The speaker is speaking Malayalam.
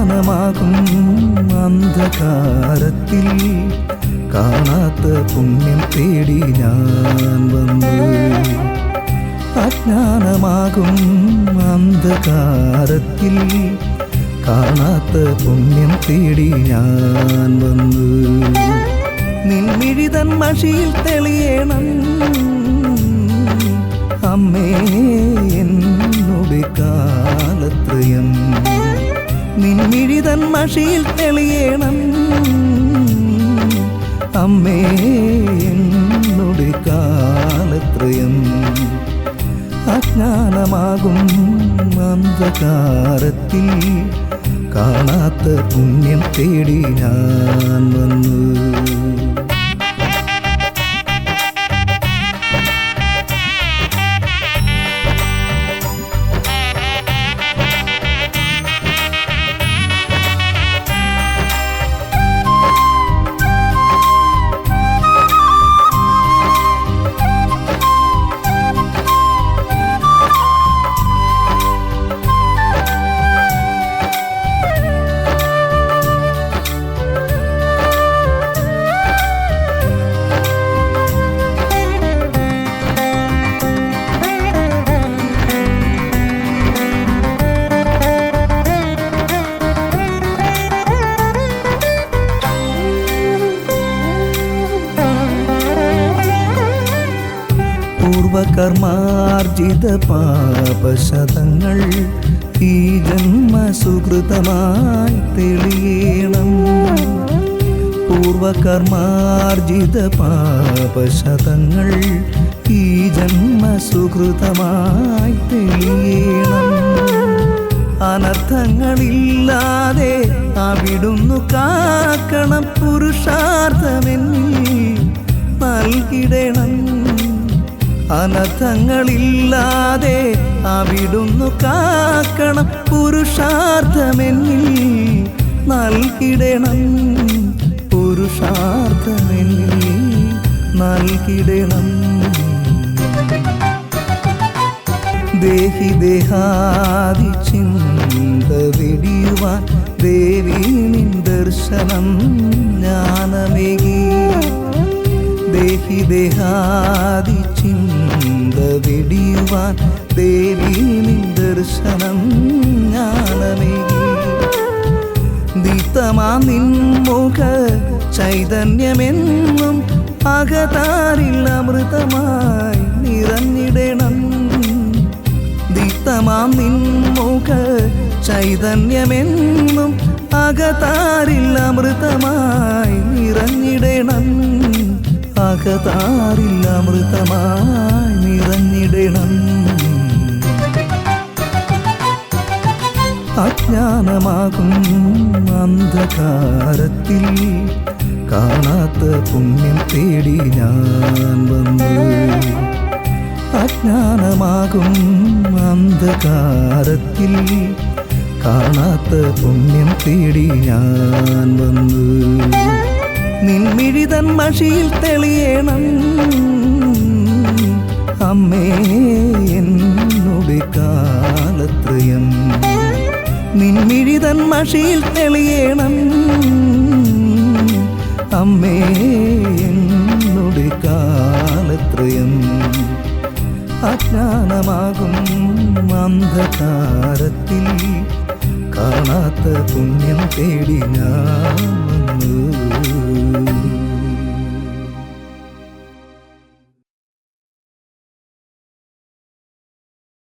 അജ്ഞാനമാകും അന്ധകാരത്തിൽ. കാണാത്ത പുണ്യം തേടി ഞാൻ വന്നു. അജ്ഞാനമാകും അന്ധകാരത്തിൽ. കാണാത്ത പുണ്യം തേടി ഞാൻ വന്നു. നിൻമിഴിതൻ മഷിയിൽ തെളിയണം. നിൻമിഴിതൻ മഷിയിൽ തെളിയണം. അമ്മേ എന്നുടെ കാലത്രയം അജ്ഞാനമാകും അന്ധകാരത്തിൽ. കാണാത്ത പുണ്യം തേടി ഞാൻ വന്നു. പൂർവകർമാർജിത പാപശതങ്ങൾ ഈ ജന്മസുഹൃതമായി തെളിയണം. പൂർവകർമാർജിത പാപശതങ്ങൾ ഈ ജന്മസുഹൃതമായി തെളിയണം. അനർത്ഥങ്ങളില്ലാതെ അവിടുന്നു കാക്കണം പുരുഷാർത്ഥമെന്നിൽ അനർത്ഥങ്ങളില്ലാതെ അവിടുന്നു കാക്കണം പുരുഷാർത്ഥമെന്നിൽ നൽകിടണം. പുരുഷാർത്ഥമെന്നിൽ നൽകിടണം. ദേഹി ദേഹാദി ചിന്ത വെടിയുവാൻ ദേവി നിൻ ദർശനം ജ്ഞാനമേകി. ദേഹി ദേഹാദി വെടിയുവാൻ ദേവി നിൻ ദർശനം ജ്ഞാനമേ. ദീപ്തമാ നിൻമുഖ ചൈതന്യമെന്നും അകതാരിൽ അമൃതമായി നിറഞ്ഞിടണം. ദീപ്തമാം നിൻമുഖ ചൈതന്യമെന്നും അകതാരിൽ അമൃതമായി നിറഞ്ഞിടണം. അകതാരിൽ അമൃതമായി നിറഞ്ഞിടണം. അജ്ഞാനമാകും അന്ധകാരത്തിൽ. കാണാത്ത പുണ്യം തേടി ഞാൻ വന്നു. അജ്ഞാനമാകും അന്ധകാരത്തിൽ. കാണാത്ത പുണ്യം തേടി ഞാൻ വന്നു. നിൻമിഴിതൻ മഷിയിൽ തെളിയണം. അമ്മേ എന്നുടെ കാലത്രയം. നിൻമിഴിതൻ മഷിയിൽ തെളിയണം. അമ്മേ എന്നുടെ കാലത്രയം. അജ്ഞാനമാകും അന്ധകാരത്തിൽ. കാണാത്ത പുണ്യം തേടി ഞാൻ